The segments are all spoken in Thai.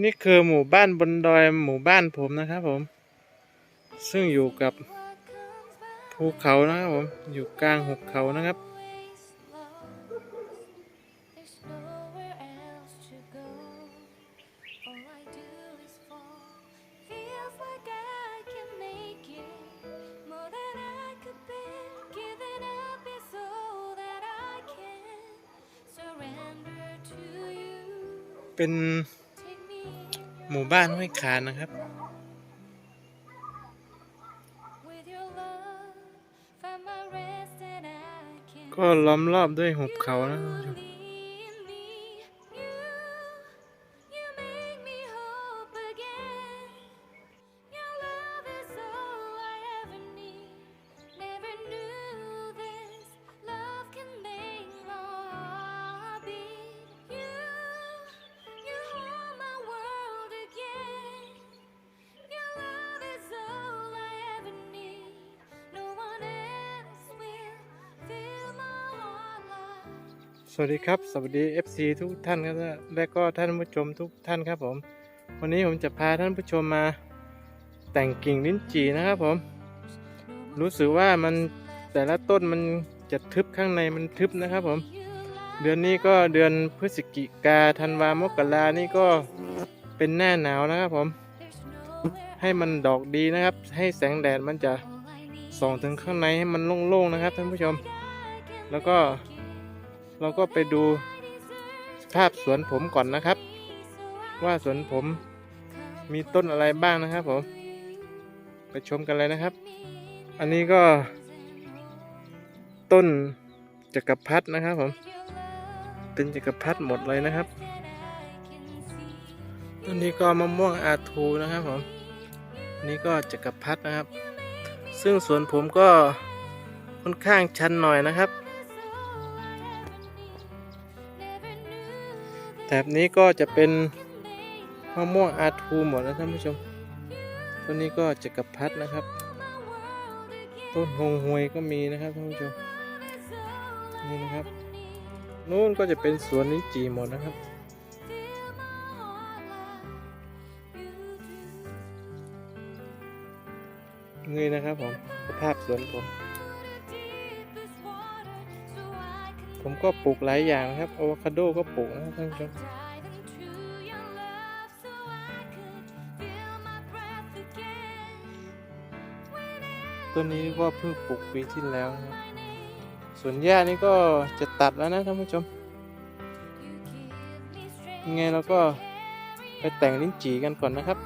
นี่คือหมู่บ้านบนดอยหมู่บ้านผมนะครับผม ซึ่งอยู่กับภูเขานะครับผม อยู่กลางหุบเขานะครับ เป็น หมู่บ้านห้วยคานนะครับ ก็ล้อมรอบด้วยหุบเขานะท่านผู้ชม สวัสดีครับ สวัสดี FC ทุกท่านครับและก็ท่านผู้ชมทุกท่านครับผม วันนี้ผมจะพาท่านผู้ชมมาแต่งกิ่งลิ้นจี่นะครับผม รู้สึกว่ามันแต่ละต้นมันจะทึบข้างในมันทึบนะครับผม เดือนนี้ก็เดือนพฤศจิกาธันวามกรานี่ก็เป็นหน้าหนาวนะครับผม ให้มันดอกดีนะครับ ให้แสงแดดมันจะส่องถึงข้างในให้มันโล่งๆนะครับท่านผู้ชม แล้วก็ เราก็ไปดูสภาพสวนผมก่อนนะครับ ว่าสวนผมมีต้นอะไรบ้างนะครับผม ไปชมกันเลยนะครับ อันนี้ก็ ต้นจักรพรรดินะครับผมเป็นจักรพรรดิหมดเลยนะครับต้นนี้ก็มะม่วงอาทูนะครับผมนนี่ก็จักรพรรดินะครับ ซึ่งสวนผมก็ค่อนข้างชันหน่อยนะครับ ถบนี้ก็จะเป็นมะม่วงอาทูหมดนะท่านผู้ชม ต้นนี้ก็จักรพรรดินะครับ ต้นหงหวยก็มีนะครับท่านผู้ชม นี่นะครับ นู้นก็จะเป็นสวนลิ้นจี่หมดนะครับนี่นะครับผม ภาพสวนผม ผมก็ปลูกหลายอย่างนะครับอะโวคาโดก็ปลูกนะครับท่านผู้ชมต้นนี้ก็เพิ่งปลูกปีที่แล้วนะครับส่วนหญ้านี่ก็จะตัดแล้วนะท่านผู้ชมยังไงเราก็ไปแต่งลิ้นจี่กันก่อนนะครับ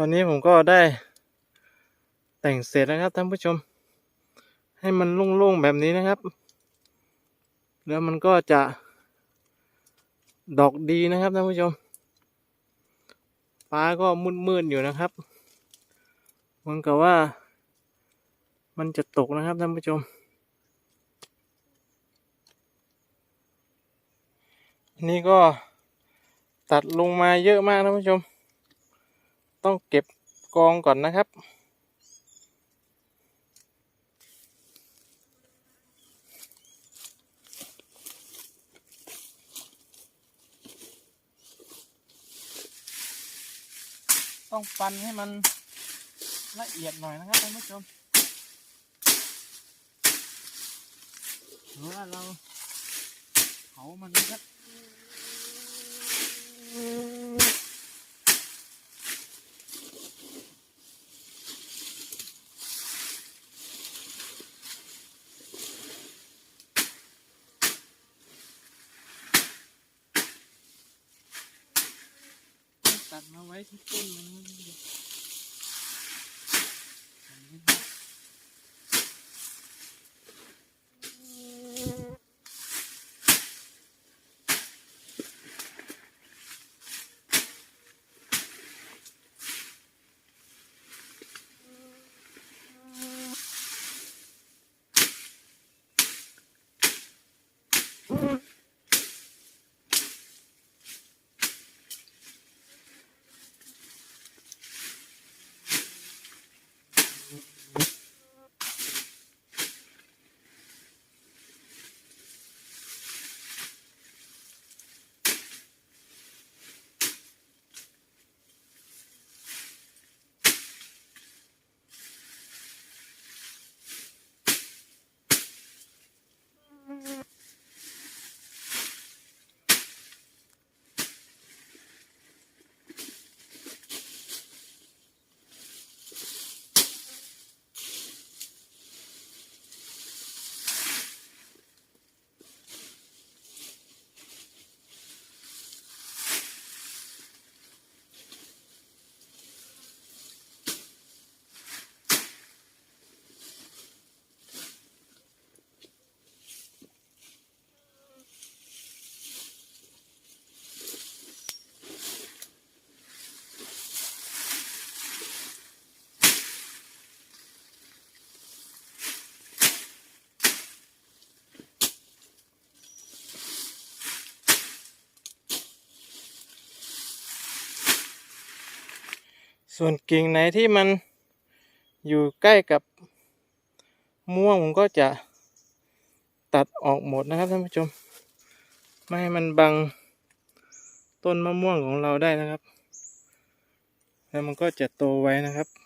ตอนนี้ผมก็ได้แต่งเสร็จแล้วครับท่านผู้ชม ให้มันโล่งๆแบบนี้นะครับ แล้วมันก็จะดอกดีนะครับท่านผู้ชม ฟ้าก็มืดๆอยู่นะครับเหมือนกับว่า มันจะตกนะครับท่านผู้ชมนนี้ก็ตัดลงมาเยอะมากท่านผู้ชม ต้องเก็บกองก่อนนะครับ ต้องปันให้มันละเอียดหน่อยนะครับท่านผู้ชมหรือว่าเราเผามันนะครับ ต้องตัดมาไว้ที่ต้นมัน ส่วนกิ่งไหนที่มันอยู่ใกล้กับม่วงผมก็จะตัดออกหมดนะครับท่านผู้ชม ไม่ให้มันบังต้นมะม่วงของเราได้นะครับ แล้วมันก็จะโตไว้นะครับ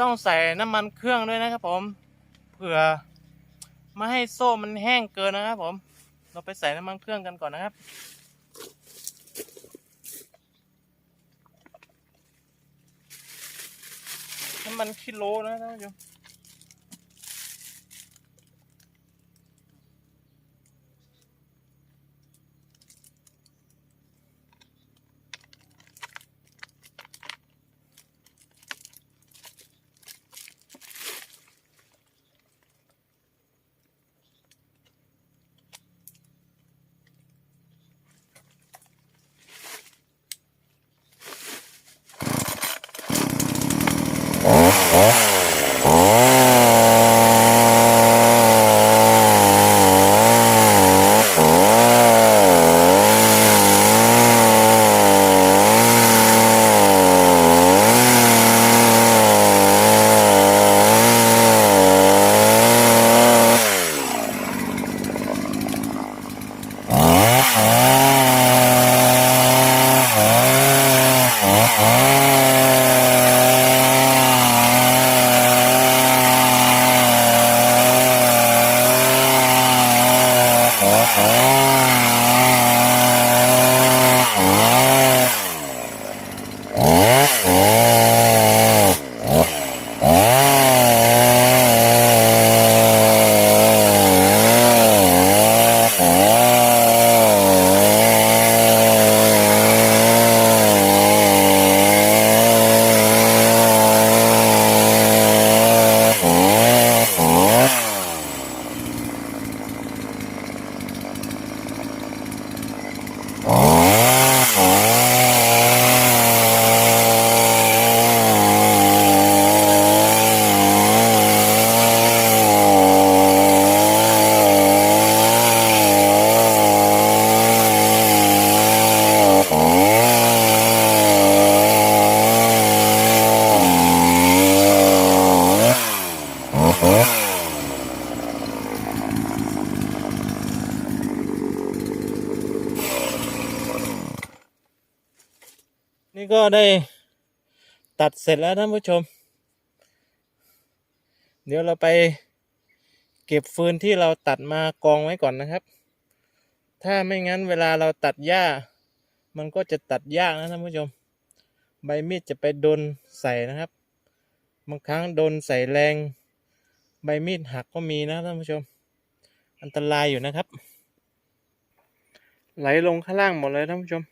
ต้องใส่น้ำมันเครื่องด้วยนะครับผมเผื่อไม่ให้โซ่มันแห้งเกินนะครับผม เราไปใส่น้ำมันเครื่องกันก่อนนะครับ น้ำมันคิโลนะท่านผู้ชม ได้ตัดเสร็จแล้วท่านผู้ชม เดี๋ยวเราไปเก็บฟืนที่เราตัดมากองไว้ก่อนนะครับ ถ้าไม่งั้นเวลาเราตัดหญ้า มันก็จะตัดยากนะท่านผู้ชม ใบมีดจะไปโดนใส่นะครับ บางครั้งโดนใส่แรง ใบมีดหักก็มีนะท่านผู้ชม อันตรายอยู่นะครับ ไหลลงข้างล่างหมดเลยท่านผู้ชม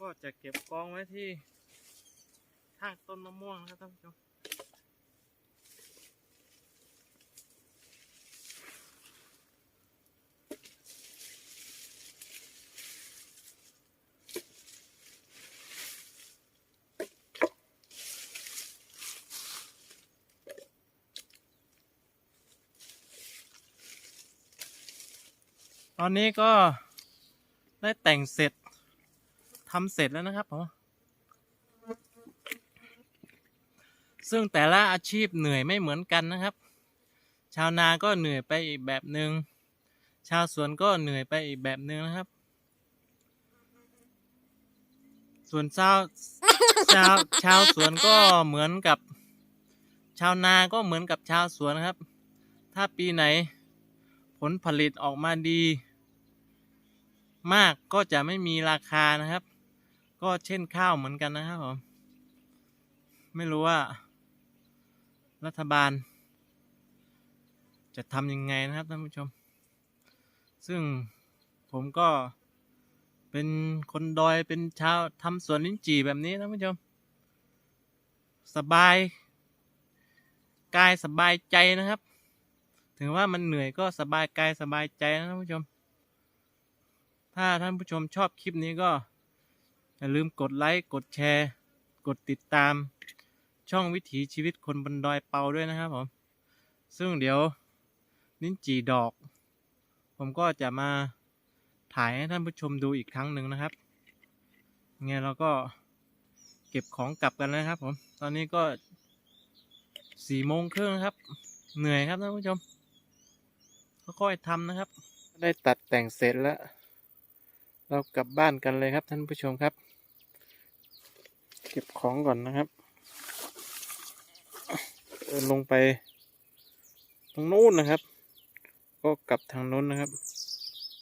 ก็จะเก็บกองไว้ที่ข้างต้นมะม่วงนะครับท่านผู้ชมตอนนี้ก็ได้แต่งเสร็จ ทำเสร็จแล้วนะครับผมซึ่งแต่ละอาชีพเหนื่อยไม่เหมือนกันนะครับ ชาวนาก็เหนื่อยไปอีกแบบหนึง่งชาวสวนก็เหนื่อยไปอีกแบบหนึ่งนะครับ ส่วนชาวชาวชาวสวนก็เหมือนกับ ชาวนาก็เหมือนกับชาวสวนนะครับ ถ้าปีไหน ผลผลิตออกมาดี มากก็จะไม่มีราคานะครับ ก็เช่นข้าวเหมือนกันนะครับผม ไม่รู้ว่า รัฐบาล จะทำยังไงนะครับท่านผู้ชม ซึ่งผมก็เป็นคนดอยเป็นชาวทำสวนลิ้นจี่แบบนี้ท่านผู้ชม สบาย กายสบายใจนะครับ ถึงว่ามันเหนื่อยก็สบายกายสบายใจนะท่านผู้ชม ถ้าท่านผู้ชมชอบคลิปนี้ก็ อย่าลืมกดไลค์ กดแชร์ กดติดตาม ช่องวิถีชีวิตคนบนดอยเปาด้วยนะครับผม ซึ่งเดี๋ยวลิ้นจี่ดอก ผมก็จะมาถ่ายให้ท่านผู้ชมดูอีกครั้งหนึ่งนะครับไงเราก็เก็บของกลับกันนะครับผม ตอนนี้ก็สี่โมงครึ่งครับ เหนื่อยครับท่านผู้ชม ค่อยๆทำนะครับ ได้ตัดแต่งเสร็จแล้ว เรากลับบ้านกันเลยครับท่านผู้ชมครับ ก็บของก่อนนะครับเดินลงไป ตรงนู้นนะครับ ก็กลับทางนู้นนะครับ